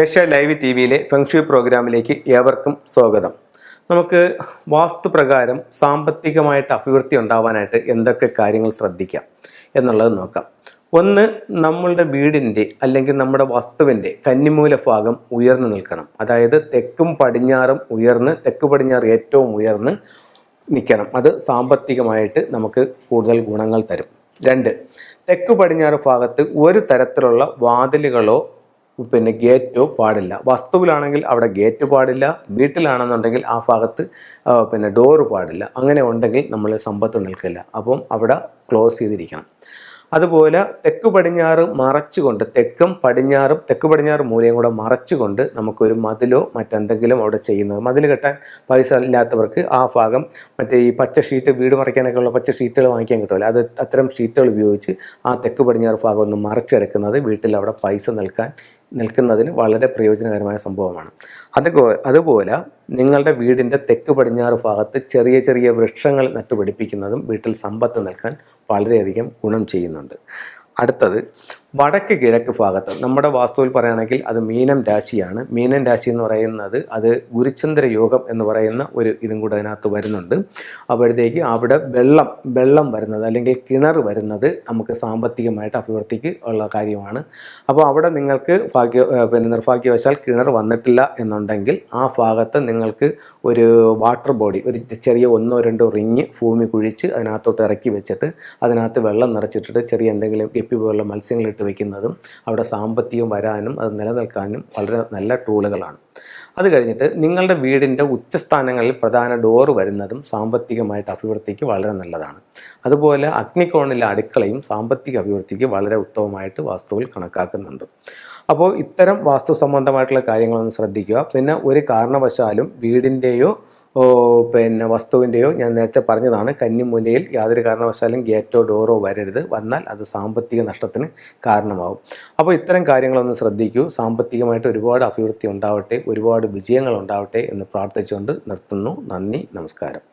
Asia live T വിയിലെ feng shui പ്രോഗ്രാമിലേക്ക് ഏവർക്കും സ്വാഗതം. നമുക്ക് വാസ്തു പ്രകാരം സാമ്പത്തികമായിട്ട് അഭിവൃദ്ധി ഉണ്ടാവാനായിട്ട് എന്തൊക്കെ കാര്യങ്ങൾ ശ്രദ്ധിക്കാം എന്നുള്ളത് നോക്കാം. ഒന്ന് നമ്മളുടെ വീടിന്റെ അല്ലെങ്കിൽ നമ്മുടെ വസ്തുവിന്റെ കന്നിമൂല ഭാഗം ഉയർന്നു നിൽക്കണം. അതായത് തെക്കും പടിഞ്ഞാറും ഉയർന്ന് തെക്ക് പടിഞ്ഞാറ് ഏറ്റവും ഉയർന്ന് നിൽക്കണം. അത് സാമ്പത്തികമായിട്ട് നമുക്ക് കൂടുതൽ ഗുണങ്ങൾ തരും. രണ്ട് തെക്ക് പടിഞ്ഞാറ് ഭാഗത്ത് ഒരു തരത്തിലുള്ള വാതിലുകളോ പിന്നെ ഗേറ്റോ പാടില്ല. വസ്തുവിലാണെങ്കിൽ അവിടെ ഗേറ്റ് പാടില്ല വീട്ടിലാണെന്നുണ്ടെങ്കിൽ ആ ഭാഗത്ത് പിന്നെ ഡോറ് പാടില്ല. അങ്ങനെ ഉണ്ടെങ്കിൽ നമ്മൾ സമ്പത്ത് നിൽക്കില്ല. അപ്പം അവിടെ ക്ലോസ് ചെയ്തിരിക്കണം. അതുപോലെ തെക്ക് പടിഞ്ഞാറ് മറച്ചുകൊണ്ട് തെക്കും പടിഞ്ഞാറും തെക്ക് പടിഞ്ഞാറ് മൂലയും കൂടെ മറച്ചുകൊണ്ട് നമുക്കൊരു മതിലോ മറ്റെന്തെങ്കിലും അവിടെ ചെയ്യുന്നത്. മതിൽ കെട്ടാൻ പൈസ ഇല്ലാത്തവർക്ക് ആ ഭാഗം മറ്റേ ഈ പച്ച ഷീറ്റ് വീട് മറയ്ക്കാനൊക്കെ ഉള്ള പച്ച ഷീറ്റുകൾ വാങ്ങിക്കാൻ കിട്ടുമല്ലോ അത് അത്തരം ഷീറ്റുകൾ ഉപയോഗിച്ച് ആ തെക്ക് പടിഞ്ഞാറ് ഭാഗം ഒന്ന് മറച്ചെടുക്കുന്നത് വീട്ടിൽ അവിടെ പൈസ നിൽക്കാൻ നിൽക്കുന്നതിന് വളരെ പ്രയോജനകരമായ സംഭവമാണ്. അതുപോലെ അതുപോലെ നിങ്ങളുടെ വീടിന്റെ തെക്ക് പടിഞ്ഞാറ് ഭാഗത്ത് ചെറിയ ചെറിയ വൃക്ഷങ്ങൾ നട്ടുപിടിപ്പിക്കുന്നതും വീട്ടിൽ സമ്പത്ത് നിൽക്കാൻ വളരെയധികം ഗുണം ചെയ്യുന്നുണ്ട്. അടുത്തത് വടക്ക് കിഴക്ക് ഭാഗത്ത് നമ്മുടെ വാസ്തുവിൽ പറയുകയാണെങ്കിൽ അത് മീനം രാശിയാണ്. മീനം രാശി എന്ന് പറയുന്നത് അത് ഗുരുചന്ദ്ര യോഗം എന്ന് പറയുന്ന ഒരു ഇതും കൂടെ അതിനകത്ത് വരുന്നുണ്ട്. അപ്പോഴത്തേക്ക് അവിടെ വെള്ളം വെള്ളം വരുന്നത് അല്ലെങ്കിൽ കിണർ വരുന്നത് നമുക്ക് സാമ്പത്തികമായിട്ട് അഭിവൃദ്ധിക്ക് ഉള്ള കാര്യമാണ്. അപ്പോൾ അവിടെ നിങ്ങൾക്ക് ഭാഗ്യ പിന്നെ നിർഭാഗ്യവശാൽ കിണർ വന്നിട്ടില്ല എന്നുണ്ടെങ്കിൽ ആ ഭാഗത്ത് നിങ്ങൾക്ക് ഒരു വാട്ടർ ബോഡി ഒരു ചെറിയ ഒന്നോ രണ്ടോ റിങ് ഭൂമി കുഴിച്ച് അതിനകത്തോട്ട് ഇറക്കി വെച്ചിട്ട് അതിനകത്ത് വെള്ളം നിറച്ചിട്ടിട്ട് ചെറിയ എന്തെങ്കിലും ഗപ്പി പോലുള്ള മത്സ്യങ്ങൾ ഇട്ട് വയ്ക്കുന്നതും അവിടെ സാമ്പത്തികം വരാനും അത് നിലനിൽക്കാനും വളരെ നല്ല ടൂളുകളാണ്. അത് കഴിഞ്ഞിട്ട് നിങ്ങളുടെ വീടിന്റെ ഉച്ചസ്ഥാനങ്ങളിൽ പ്രധാന ഡോറ് വരുന്നതും സാമ്പത്തികമായിട്ട് അഭിവൃദ്ധിക്ക് വളരെ നല്ലതാണ്. അതുപോലെ അഗ്നികോണിലെ അടുക്കളയും സാമ്പത്തിക അഭിവൃദ്ധിക്ക് വളരെ ഉത്തമമായിട്ട് വാസ്തുവിൽ കണക്കാക്കുന്നുണ്ട്. അപ്പോൾ ഇത്തരം വാസ്തു സംബന്ധമായിട്ടുള്ള കാര്യങ്ങളൊന്ന് ശ്രദ്ധിക്കുക. പിന്നെ ഒരു കാരണവശാലും വീടിന്റെയോ പിന്നെ വസ്തുവിന്റെയോ ഞാൻ നേരത്തെ പറഞ്ഞതാണ് കന്നിമൂലയിൽ യാതൊരു കാരണവശാലും ഗേറ്റോ ഡോറോ വരരുത്. വന്നാൽ അത് സാമ്പത്തിക നഷ്ടത്തിന് കാരണമാവും. അപ്പോൾ ഇത്തരം കാര്യങ്ങളൊന്ന് ശ്രദ്ധിക്കൂ. സാമ്പത്തികമായിട്ട് ഒരുപാട് അഭിവൃദ്ധി ഉണ്ടാവട്ടെ ഒരുപാട് വിജയങ്ങൾ ഉണ്ടാവട്ടെ എന്ന് പ്രാർത്ഥിച്ചുകൊണ്ട് നിർത്തുന്നു. നന്ദി നമസ്കാരം.